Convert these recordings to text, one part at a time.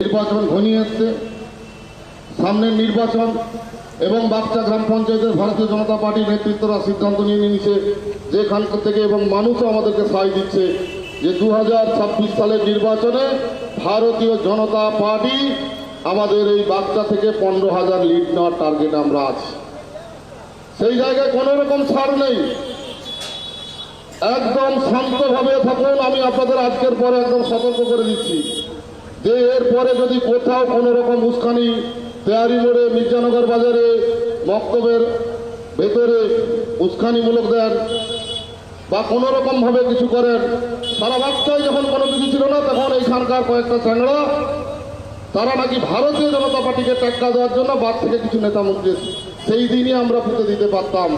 নির্বাচন ঘনিয়ে এসছে। সামনের নির্বাচন এবং বাচ্চা গ্রাম পঞ্চায়েতের ভারতীয় জনতা পার্টির নেতৃত্বরা সিদ্ধান্ত নিয়ে নিয়েছে যেখান থেকে এবং মানুষও আমাদেরকে সায় দিচ্ছে যে দু হাজার ছাব্বিশ সালের নির্বাচনে ভারতীয় জনতা পার্টি আমাদের এই বাচ্চা থেকে পনেরো হাজার লিড নেওয়ার টার্গেট আমরা আছি। সেই জায়গায় কোনো রকম ছাড় নেই। একদম শান্তভাবে থাকুন, আমি আপনাদের আজকের পরে একদম সতর্ক করে দিচ্ছি। যে এরপরে যদি কোথাও কোনো রকম উস্কানি, তেয়ারি মোড়ে মির্জানগর বাজারে মক্তবের ভেতরে উস্কানিমূলক দেন বা কোনো রকমভাবে কিছু করেন, সারা বাচ্চায় যখন কোনো কিছু ছিল না, তখন এইখানকার কয়েকটা চ্যাংড়া তারা নাকি ভারতীয় জনতা পার্টিকে টেক্কা দেওয়ার জন্য বাদ থেকে কিছু নেতা মন্ত্রী সেই দিনই আমরা পুঁতে দিতে পারতাম।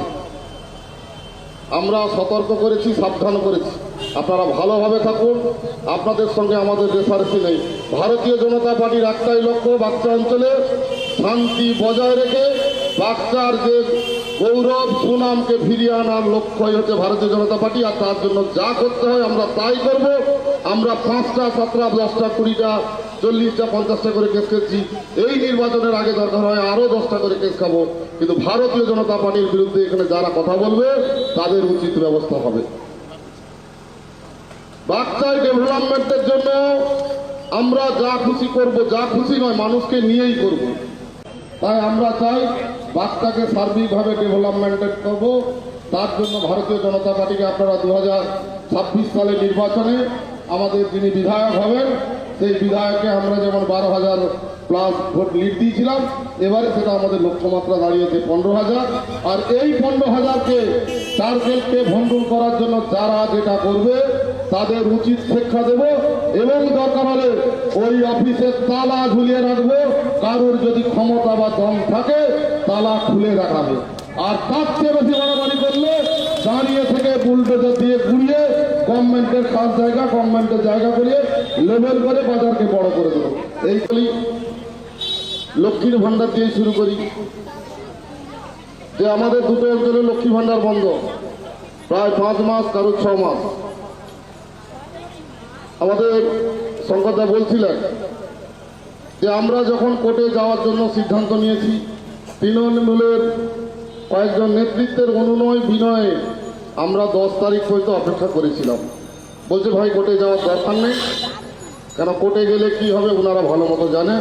আমরা সতর্ক করেছি, সাবধান করেছি। আপনারা ভালোভাবে থাকুন, আপনাদের সঙ্গে আমাদের রেফারেন্সি নেই। ভারতীয় জনতা পার্টির একটাই লক্ষ্য বাচ্চা অঞ্চলে শান্তি বজায় রেখে বাচ্চার যে গৌরব, সুনামকে ফিরিয়ে আনার লক্ষ্যই হচ্ছে ভারতীয় জনতা পার্টি। আর তার জন্য যা করতে হয় আমরা তাই করব। আমরা পাঁচটা, সাতটা, দশটা, কুড়িটা, চল্লিশটা, পঞ্চাশটা করে কেস খেয়েছি এই নির্বাচনের আগে দরকার হয় আরও দশটা করে কেস খাব। কিন্তু ভারতীয় জনতা পার্টির বিরুদ্ধে এখানে যারা কথা বলবে, তাদের উচিত ব্যবস্থা হবে। বাচ্চার ডেভেলপমেন্টের জন্য আমরা যা খুশি করব, যা খুশি নয়, মানুষকে নিয়েই করব। তাই আমরা চাই বাচ্চাকে সার্বিকভাবে ডেভেলপমেন্টেড করব। তার জন্য ভারতীয় জনতা পার্টিকে আপনারা দু সালের নির্বাচনে আমাদের যিনি বিধায়ক হবেন, সেই বিধায়ককে আমরা যেমন বারো হাজার প্লাস ভোট লিড দিয়েছিলাম, এবারে সেটা আমাদের লক্ষ্যমাত্রা দাঁড়িয়েছে পনেরো হাজার আর এই পনেরো হাজারকে টার্গেটকে ভণ্ডুল করার জন্য যারা যেটা করবে তাদের উচিত শিক্ষা দেব এবং দরকার হলে ওই অফিসের তালা ঝুলিয়ে রাখব। কারোর যদি ক্ষমতা বা দম থাকে, তালা খুলে রাখাবে আর তার চেয়ে বেশি বাড়াবাড়ি করলে দাঁড়িয়ে থেকে বুলডোজার দিয়ে ঘুরিয়ে গভর্নমেন্টের কাজ জায়গা, গভর্নমেন্টের জায়গা করিয়ে লেভেল করে বাজারকে বড় করে দেবো। এইগুলি লক্ষ্মীর ভান্ডার দিয়ে শুরু করি। যে আমাদের দুটো অঞ্চলে লক্ষ্মী ভান্ডার বন্ধ। প্রায় পাঁচ মাস কারও ছ মাস। আমাদের শঙ্করদা বলছিলেন যে আমরা যখন কোর্টে যাওয়ার জন্য সিদ্ধান্ত নিয়েছি তৃণমূলের কয়েকজন নেতৃত্বের অনুনয় বিনয়ে আমরা দশ তারিখ পর্যন্ত অপেক্ষা করেছিলাম। বলছে, ভাই, কোর্টে যাওয়ার দরকার নেই। কেন, কোর্টে গেলে কি হবে ওনারা ভালো মতো জানে।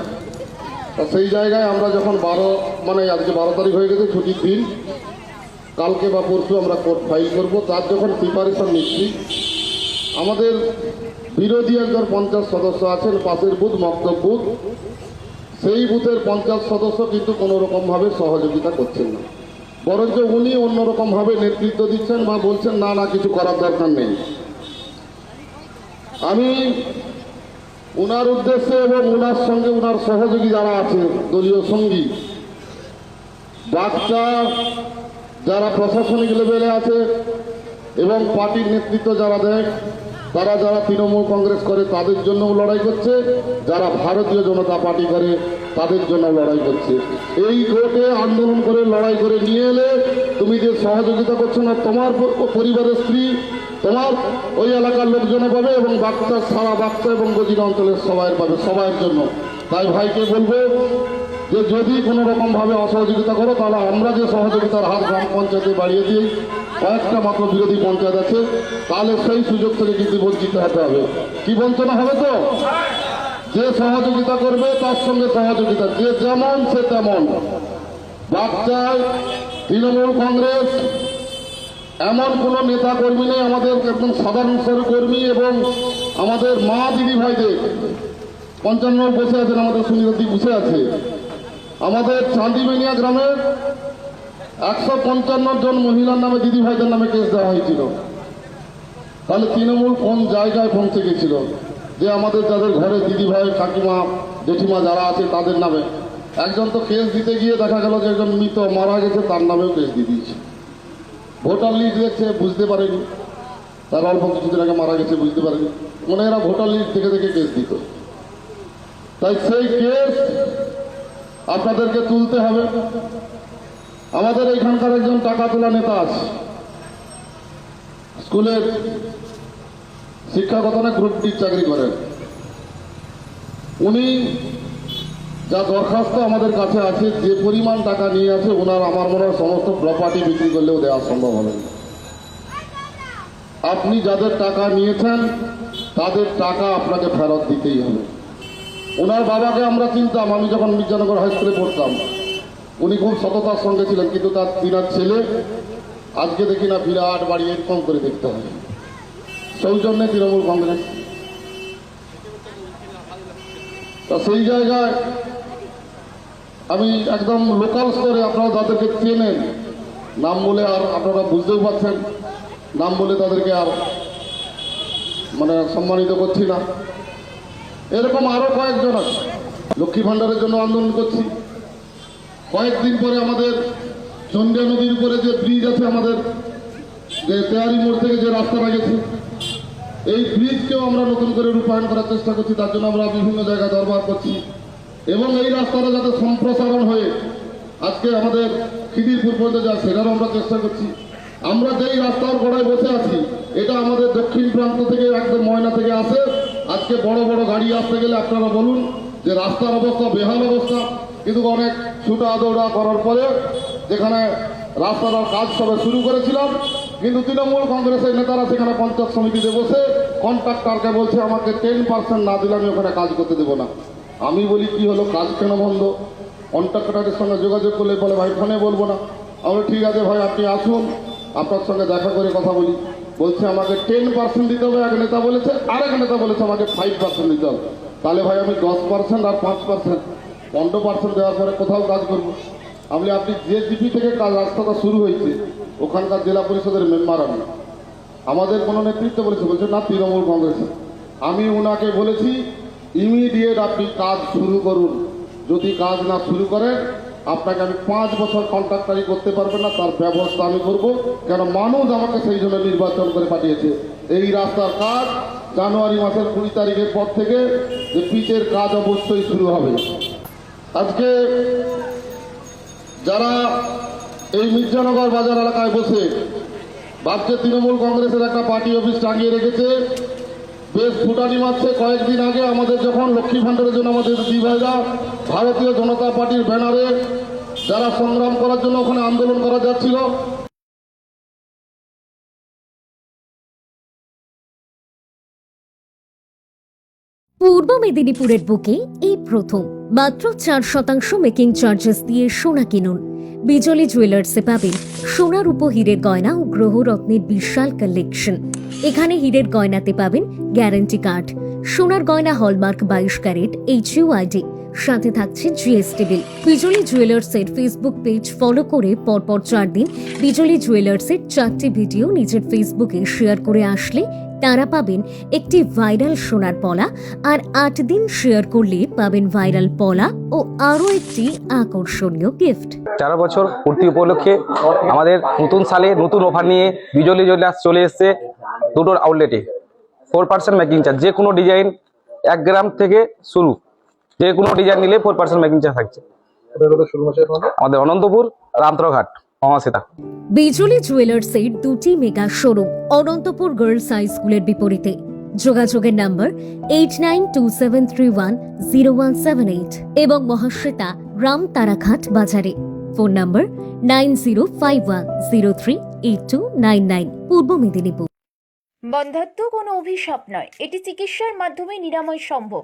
সেই জায়গায় আমরা যখন বারো মানে আজকে বারো তারিখ হয়ে গেছে, ছুটির দিন, কালকে বা পরশু আমরা কোর্ট ফাইল করব। তার যখন প্রিপারেশন নিচ্ছি আমাদের বিরোধী একজন পঞ্চাশ সদস্য আছেন, পাশের বুথ, মক্তব বুথ। সেই বুথের পঞ্চাশ সদস্য কিন্তু কোনো রকমভাবে সহযোগিতা করছেন না। বরঞ্চ উনি অন্যরকমভাবে নেতৃত্ব দিচ্ছেন বা বলছেন, না না, কিছু করার দরকার নেই। আমি উনার উদ্দেশ্যে এবং উনার সঙ্গে উনার সহযোগী যারা আছে, দলীয় সঙ্গী, বাচ্চা যারা প্রশাসনিক লেভেলে আছে এবং পার্টির নেতৃত্ব যারা দেয় তারা যারা তৃণমূল কংগ্রেস করে, তাদের জন্যও লড়াই করছে। যারা ভারতীয় জনতা পার্টি করে, তাদের জন্য লড়াই করছে। এই কোর্টে আন্দোলন করে, লড়াই করে নিয়ে এলে তুমি যে সহযোগিতা করছ না, তোমার পরিবারের স্ত্রী, তোমার ওই এলাকার লোকজনও পাবে এবং বাচ্চা, সারা বাচ্চা এবং গজির অঞ্চলের সবাই পাবে, সবাইয়ের জন্য। তাই ভাইকে বলব যে যদি কোনো রকমভাবে অসহযোগিতা করো, তাহলে আমরা যে সহযোগিতার হাত গ্রাম পঞ্চায়েতে বাড়িয়ে দিই। কয়েকটা মাত্র বিরোধী পঞ্চায়েত আছে, তাহলে সেই সুযোগ থেকে কিন্তু বঞ্চিত হতে হবে। কি বঞ্চনা হবে তো? যে সহযোগিতা করবে, তার সঙ্গে সহযোগিতা। যে যেমন, সে তেমন। বাচ্চায় তৃণমূল কংগ্রেস। এমন কোন নেতা কর্মী নেই আমাদের, একদম সাধারণ স্তরের কর্মী এবং আমাদের মা দিদি ভাইদের। পঞ্চান্ন বসে আছেন আমাদের সুনীতি বসে আছে। আমাদের চাঁদিবেনিয়া গ্রামের একশো পঞ্চান্ন জন মহিলার নামে দিদি ভাইদের নামে কেস দেওয়া হয়েছিল। তাহলে তৃণমূল কোন জায়গায় পৌঁছে গেছিল? যে আমাদের যাদের ঘরে দিদি ভাই কাকিমা, জেঠিমা যারা আছে তাদের নামে। একজন তো কেস দিতে গিয়ে দেখা গেল যে একজন মৃত, মারা গেছে, তার নামেও কেস দিয়ে দিয়েছে। ভোটার লিস্ট দেখছে, বুঝতে পারেনি। তার অল্প কিছুদিন আগে মারা গেছে, বুঝতে পারেনি। মনে এরা ভোটার লিস্ট দেখে দেখে কেস দিত। তাই সেই কেস আপনাদেরকে তুলতে হবে। আমাদের এখানকার একজন টাকা তোলা নেতা আছে স্কুলের শিক্ষাগত গ্রুপ ডির চাকরি করেন উনি যা দরখাস্ত আমাদের কাছে আছে, যে পরিমাণ টাকা নিয়ে আছে, ওনার আমার মনে হয় সমস্ত প্রপার্টি বিক্রি করলেও দেওয়া সম্ভব হবে আপনি যাদের টাকা নিয়েছেন, তাদের টাকা আপনাকে ফেরত দিতেই হবে। ওনার বাবাকে আমরা চিনতাম, আমি যখন মির্জানগর হাই স্কুলে পড়তাম। উনি খুব সততার সঙ্গে ছিলেন, কিন্তু তার তিনার ছেলে, আজকে দেখি না বিরাট বাড়ি এরকম করে দেখতে হয়। সৌজন্যে তৃণমূল কংগ্রেস। তা সেই জায়গায় আমি একদম লোকাল স্তরে আপনারা যাদেরকে চেনেন, নাম বলে আর আপনারা বুঝতেও পারছেন, নাম বলে তাদেরকে আর মানে সম্মানিত করছি না। এরকম আরও কয়েকজন আছে, লক্ষ্মী ভাণ্ডারের জন্য আন্দোলন করছি। কয়েকদিন পরে আমাদের চন্দ্রা নদীর উপরে যে ব্রিজ আছে আমাদের, যে তেয়ারি মোড় থেকে যে রাস্তাটা গেছে এই ব্রিজকেও আমরা নতুন করে রূপায়ণ করার চেষ্টা করছি, তার জন্য আমরা বিভিন্ন জায়গায় দরবার করছি। এবং এই রাস্তাটা যাতে সম্প্রসারণ হয়ে আজকে আমাদের খিদিরপুর পর্যন্ত যায়, সেটারও আমরা চেষ্টা করছি। আমরা যেই রাস্তার গোড়ায় বসে আছি, এটা আমাদের দক্ষিণ প্রান্ত থেকে একদম ময়না থেকে আসে। আজকে বড় বড় গাড়ি আসতে গেলে আপনারা বলুন যে রাস্তার অবস্থা, বেহাল অবস্থা। কিন্তু অনেক ছুটা দৌড়া করার পরে যেখানে রাস্তাটার কাজ সবে শুরু করেছিলাম, কিন্তু তৃণমূল কংগ্রেসের নেতারা সেখানে পঞ্চায়েত সমিতিতে বসে কন্ট্রাক্টরকে বলছে, আমাকে টেন পার্সেন্ট না দিলে আমি ওখানে কাজ করতে দেবো না। আমি বলি, কি হলো? কাজ কেন বন্ধ? কন্ট্রাক্টরের সঙ্গে যোগাযোগ করলে বলে, ভাই ফোনে বলব না। আমি ঠিক আছে ভাই, আপনি আসুন, আপনার সঙ্গে দেখা করে কথা বলি। বলছে, আমাকে টেন পার্সেন্ট দিতে হবে। এক নেতা বলেছে, আরেক নেতা বলেছে, আমাকে ফাইভ পার্সেন্ট দিতে হবে। তাহলে ভাই, আমি দশ পার্সেন্ট আর পাঁচ পার্সেন্ট পনেরো পার্সেন্ট দেওয়ার পরে কোথাও কাজ করব। আমি আপনি যে জিপি থেকে কাজ, রাস্তাটা শুরু হয়েছে। ওখানকার জেলা পরিষদের মেম্বার আমি। আমাদের কোনো নেতৃত্ব বলেছে, বলছে, না, তৃণমূল কংগ্রেসের আমি ওনাকে বলেছি ইমিডিয়েট আপনি কাজ শুরু করুন। যদি কাজ না শুরু করেন, আপনাকে আমি পাঁচ বছর কন্ট্রাক্টারি করতে পারবেন না, তার ব্যবস্থা আমি করব। কেন, মানুষ আমাকে সেই জন্য নির্বাচন করে পাঠিয়েছে। এই রাস্তার কাজ জানুয়ারি মাসের কুড়ি তারিখের পর থেকে যে পিচের কাজ অবশ্যই শুরু হবে। আজকে যারা এই মির্জানগর বাজার এলাকায় বসে ভাবছে তৃণমূল কংগ্রেসের একটা পার্টি অফিস টাঙিয়ে রেখেছে বেশ ফুটানি মারছে। কয়েকদিন আগে আমাদের যখন লক্ষ্মী ভাণ্ডারের জন্য আমাদের দিভাইরা ভারতীয় জনতা পার্টির ব্যানারে যারা সংগ্রাম করার জন্য ওখানে আন্দোলন করা যাচ্ছিল পূর্ব মেদিনীপুরের বুকে এই প্রথম। মাত্র চার শতাংশ মেকিং চার্জেস দিয়ে সোনা কিনুন। বিজলি জুয়েলার্সে পাবেন সোনার উপ হীরের গয়না ও গ্রহরত্নের বিশাল কালেকশন এখানে হীরের গয়নাতে পাবেন গ্যারান্টি কার্ড সোনার গয়না হলমার্ক বাইশ ক্যারেট এইচ ইউ আইডি সাথে থাকছে জিএসটি বিল বিজলি জুয়েলার্সের ফেসবুক পেজ ফলো করে পরপর চার দিন বিজলি জুয়েলার্সের চারটি ভিডিও নিজের ফেসবুকে শেয়ার করে আসলে তারা পাবেন একটি ভাইরাল সোনার পলা আর আট দিন শেয়ার করলে পাবেন ভাইরাল পলা ও আরও একটি আকর্ষণীয় গিফট তেরো বছর পূর্তি উপলক্ষে আমাদের নতুন সালে নতুন অফার নিয়ে বিজলি জুয়েলার্স চলে এসেছে দুটোর আউটলেটে ফোর পার্সেন্ট মেকিং চার্জ যে কোনো ডিজাইন এক গ্রাম থেকে শুরু। যে কোনো ডিজাইন নিলে ফোর পার্সেন্ট মেকিং চার্জ থাকছে। আমাদের অনন্তপুর রামতরঘাট মহাসিতা বিজলি জুয়েলার্সের দুটি mega showroom Anantapur girls high স্কুলের বিপরীতে। যোগাযোগের number eight nine two seven three one zero one seven eight এবং মহাশ্বেতা রাম তারাঘাট বাজারে। Phone number nine zero five one zero three eight two nine nine Purba Medinipur. বন্ধাত্ম কোনো অভিশাপ নয়। এটি চিকিৎসার মাধ্যমে নিরাময় সম্ভব।